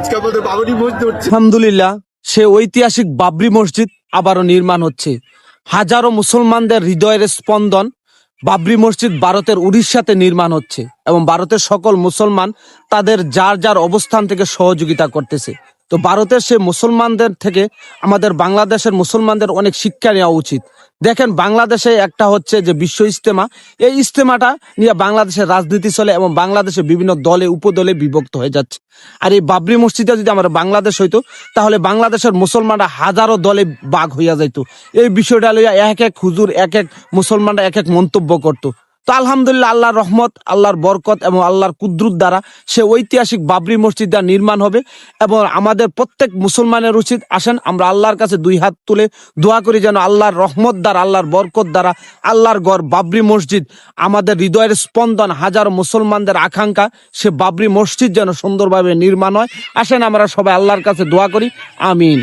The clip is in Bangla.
আজকে আমাদের বাবরি মসজিদ আলহামদুলিল্লাহ, সে ঐতিহাসিক বাবরি মসজিদ আবারও নির্মাণ হচ্ছে। হাজারো মুসলমানদের হৃদয়ের স্পন্দন বাবরি মসজিদ ভারতের উড়িষ্যাতে নির্মাণ হচ্ছে এবং ভারতের সকল মুসলমান তাদের যার যার অবস্থান থেকে সহযোগিতা করতেছে। তো ভারতের সে মুসলমানদের থেকে আমাদের বাংলাদেশের মুসলমানদের অনেক শিক্ষা নেওয়া উচিত। দেখেন বাংলাদেশে একটা হচ্ছে যে বিশ্ব ইস্তেমা এই ইস্তেমাটা নিয়ে বাংলাদেশের রাজনীতি চলে এবং বাংলাদেশে বিভিন্ন দলে, উপদলে বিভক্ত হয়ে যাচ্ছে। আর এই বাবরি মসজিদে যদি আমার বাংলাদেশ হইতো, তাহলে বাংলাদেশের মুসলমানরা হাজারো দলে বাঘ হইয়া যাইত। এই বিষয়টা লইয়া এক এক হুজুর, এক এক মুসলমানরা এক এক মন্তব্য করত। তো আলহামদুলিল্লাহ আল্লাহর রহমত, আল্লাহর বরকত এবং আল্লাহর কুদ্রুত দ্বারা সে ঐতিহাসিক বাবরি মসজিদটা নির্মাণ হবে এবং আমাদের প্রত্যেক মুসলমানের উচিত আসেন, আমরা আল্লাহর কাছে দুই হাত তুলে দোয়া করি যেন আল্লাহর রহমত দ্বারা, আল্লাহর বরকত দ্বারা আল্লাহর গড় বাবরি মসজিদ, আমাদের হৃদয়ের স্পন্দন হাজার মুসলমানদের আকাঙ্ক্ষা, সে বাবরি মসজিদ যেন সুন্দরভাবে নির্মাণ হয়। আসেন আমরা সবাই আল্লাহর কাছে দোয়া করি, আমিন।